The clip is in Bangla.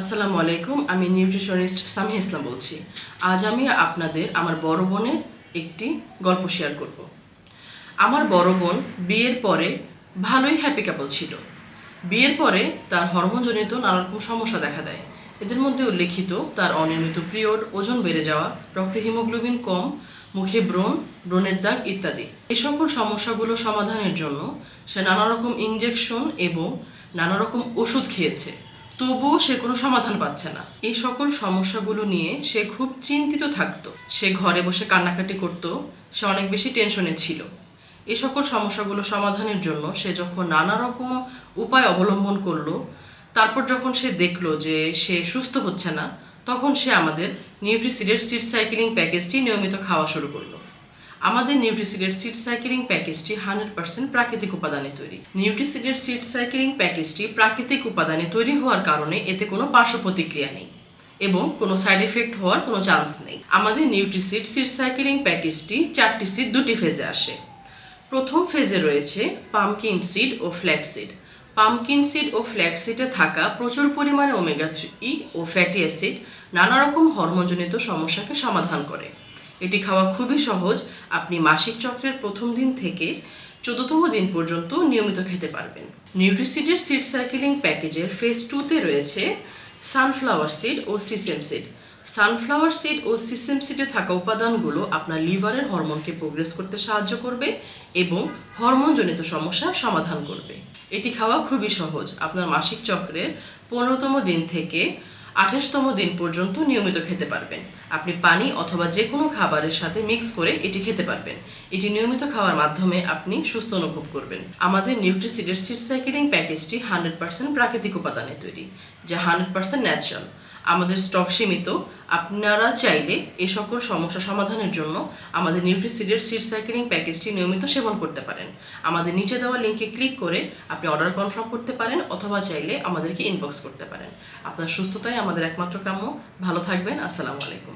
আসসালামু আলাইকুম, আমি নিউট্রিশনিস্ট সামি ইসলাম বলছি। আজ আমি আপনাদের আমার বড় বোনের একটি গল্প শেয়ার করব। আমার বড় বোন বিয়ের পরে ভালোই হ্যাপি কাপল ছিল। বিয়ের পরে তার হরমোনজনিত নানা রকম সমস্যা দেখা দেয়। এদের মধ্যে উল্লেখিত তার অনিয়মিত পিরিয়ড, ওজন বেড়ে যাওয়া, রক্তে হিমোগ্লোবিন কম, মুখে ব্রণ, ব্রণের দাগ ইত্যাদি। এই সকল সমস্যাগুলো সমাধানের জন্য সে নানা রকম ইঞ্জেকশন এবং নানা রকম ওষুধ খেয়েছে। তবুও সে কোনো সমাধান পাচ্ছে না। এই সকল সমস্যাগুলো নিয়ে সে খুব চিন্তিত থাকতো। সে ঘরে বসে কান্নাকাটি করতো, সে অনেক বেশি টেনশনে ছিল। এই সকল সমস্যাগুলো সমাধানের জন্য সে যখন নানা রকম উপায় অবলম্বন করল, তারপর যখন সে দেখল যে সে সুস্থ হচ্ছে না, তখন সে আমাদের নিউট্রিসিডের সিড সাইকেলিং প্যাকেজটি নিয়মিত খাওয়া শুরু করল। আমাদের নিউট্রিসিডের সিড সাইকেলিং প্যাকেজটি হান্ড্রেড পার্সেন্ট প্রাকৃতিক উপাদানে তৈরি। নিউট্রিসিডের সিড সাইকেলিং প্যাকেজটি প্রাকৃতিক উপাদানে তৈরি হওয়ার কারণে এতে কোনো পার্শ্ব প্রতিক্রিয়া নেই এবং কোনো সাইড এফেক্ট হওয়ার কোনো চান্স নেই। আমাদের নিউট্রিসিড সিড সাইকেলিং প্যাকেজটি চারটি সিড দুটি ফেজে আসে। প্রথম ফেজে রয়েছে পামকিন সিড ও ফ্ল্যাক্সিড পামকিন সিড ও ফ্ল্যাক্সিডে থাকা প্রচুর পরিমাণে ওমেগা থ্রি ও ফ্যাটি অ্যাসিড নানা রকম হরমোনজনিত সমস্যাকে সমাধান করে। এটি খাওয়া খুবই সহজ। আপনি মাসিক চক্রের প্রথম দিন থেকে চোদ্দতম দিন পর্যন্ত নিয়মিত খেতে পারবেন। নিউট্রিসিডের সিড সাইকেলিং প্যাকেজের ফেজ টুতে রয়েছে সানফ্লাওয়ার সিড ও সিসেম সিড সানফ্লাওয়ার সিড ও সিসেম সিডে থাকা উপাদানগুলো আপনার লিভারের হরমোনকে প্রোগ্রেস করতে সাহায্য করবে এবং হরমোনজনিত সমস্যার সমাধান করবে। এটি খাওয়া খুবই সহজ। আপনার মাসিক চক্রের পনেরোতম দিন থেকে আঠাশতম দিন পর্যন্ত নিয়মিত খেতে পারবেন। আপনি পানি অথবা যে কোনো খাবারের সাথে মিক্স করে এটি খেতে পারবেন। এটি নিয়মিত খাওয়ার মাধ্যমে আপনি সুস্থ অনুভব করবেন। আমাদের নিউট্রিসিডের সিড সাইকেলিং প্যাকেজটি হান্ড্রেড পার্সেন্ট প্রাকৃতিক উপাদানে তৈরি, যা হান্ড্রেড পার্সেন্ট ন্যাচারাল আমাদের স্টক সীমিত, আপনারা চাইলে এ সকল সমস্যা সমাধানের জন্য আমাদের নিউট্রিসিডের সিড সাইকেলিং প্যাকেজটি নিয়মিত সেবন করতে পারেন। আমাদের নিচে দেওয়া লিঙ্কে ক্লিক করে আপনি অর্ডার কনফার্ম করতে পারেন অথবা চাইলে আমাদেরকে ইনবক্স করতে পারেন। আপনার সুস্থতাই আমাদের একমাত্র কাম্য। ভালো থাকবেন, আসসালামু আলাইকুম।